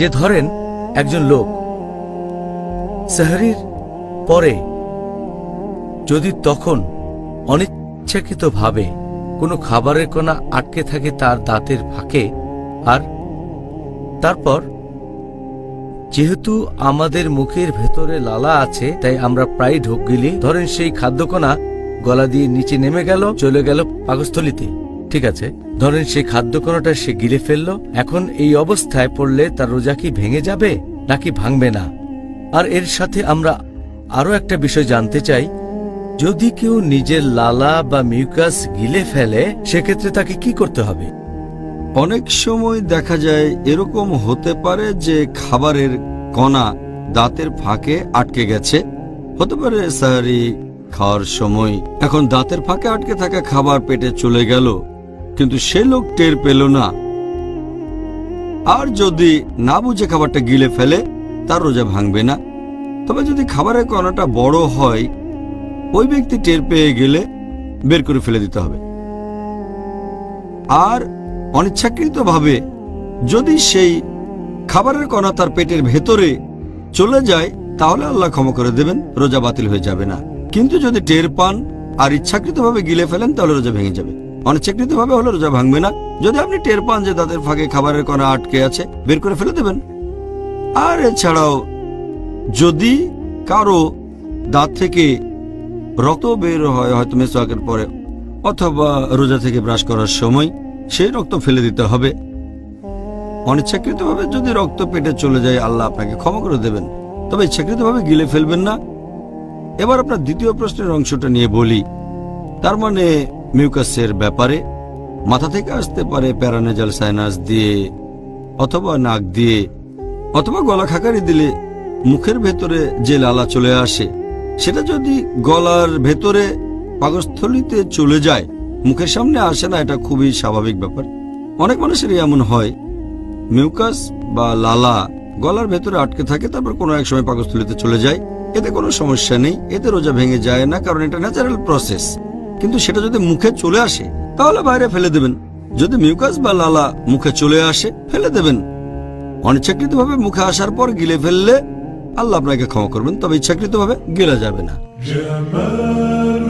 যে ধরেন একজন লোক সাহারির পরে যদি তখন অনিচ্ছাকৃতভাবে কোনো খাবারের কোনা আটকে থাকে তার দাঁতের ফাঁকে, আর তারপর যেহেতু আমাদের মুখের ভেতরে লালা আছে, তাই আমরা প্রায় ঢোক গিলি। ধরেন সেই খাদ্যকণা গলা দিয়ে নিচে নেমে গেল, চলে গেল পাকস্থলিতে। ঠিক আছে। ধরেন সেই খাদ্যকণাটা সে গিলে ফেলল, এখন এই অবস্থায় পড়লে তার রোজা কি ভেঙে যাবে নাকি ভাঙবে না? আর এর সাথে আমরা আরও একটা বিষয় জানতে চাই, যদি কেউ নিজের লালা বা মিউকাস গিলে ফেলে, সেক্ষেত্রে তাকে কি করতে হবে? অনেক সময় দেখা যায় এরকম হতে পারে যে খাবারের কণা দাঁতের ফাঁকে আটকে গেছে। হতে পারে সাহারি খাওয়ার সময় এখন দাঁতের ফাঁকে আটকে থাকা খাবার পেটে চলে গেল। কিন্তু সে লোক টের পেল না। আর যদি না বুঝে খাবারটা গিলে ফেলে, তার রোজা ভাঙবে না। তবে যদি খাবারের কণাটা বড় হয়, ওই ব্যক্তি টের পেয়ে গেলে বের করে ফেলে দিতে হবে। আর অনিচ্ছাকৃতভাবে যদি সেই খাবারের কণা তার পেটের ভেতরে চলে যায়, তাহলে আল্লাহ ক্ষমা করে দেবেন, রোজা বাতিল হয়ে যাবে না। কিন্তু যদি টের পান আর ইচ্ছাকৃতভাবে গিলে ফেলেন, তাহলে রোজা ভেঙে যাবে। অনিচ্ছাকৃতভাবে হলে রোজা ভাঙবে না। যদি আপনি টের পান যে দাঁতের ফাঁকে খাবারের কণা আটকে আছে, বের করে ফেলে দেবেন। আর এছাড়াও, যদি কারও দাঁত থেকে রক্ত বের হয় হয়তো মেসোয়াকের পরে, অথবা রোজা থেকে ব্রাশ করার সময়, সেই রক্ত ফেলে দিতে হবে। অনিচ্ছাকৃতভাবে যদি রক্ত পেটে চলে যায়, আল্লাহ আপনাকে ক্ষমা করে দেবেন। তবে ইচ্ছাকৃতভাবে গিলে ফেলবেন না। এবার আপনার দ্বিতীয় প্রশ্নের অংশটা নিয়ে বলি। তার মানে মিউকাসের ব্যাপারে, মাথা থেকে আসতে পারে প্যারানেজাল সাইনাস দিয়ে, অথবা নাক দিয়ে, অথবা গলা খাকারি দিলে মুখের ভেতরে যে লালা চলে আসে, সেটা যদি গলার ভেতরে পাকস্থলিতে চলে যায়, মুখের সামনে আসে না, এটা খুবই স্বাভাবিক ব্যাপার। অনেক মানুষেরই এমন হয়, মিউকাস বা লালা গলার ভেতরে আটকে থাকে, তারপর কোনো এক সময় পাকস্থলিতে চলে যায়, এতে কোনো সমস্যা নেই, এতে রোজা ভেঙে যায় না, কারণ এটা ন্যাচারাল প্রসেস কিন্তু সেটা যদি মুখে চলে আসে, তাহলে বাইরে ফেলে দেবেন। যদি মিউকাস বা লালা মুখে চলে আসে, ফেলে দেবেন। অনিচ্ছাকৃতভাবে মুখে আসার পর গিলে ফেললে আল্লাহ আপনাকে ক্ষমা করবেন, তবে ইচ্ছাকৃতভাবে গেলে যাবে না। জামালুল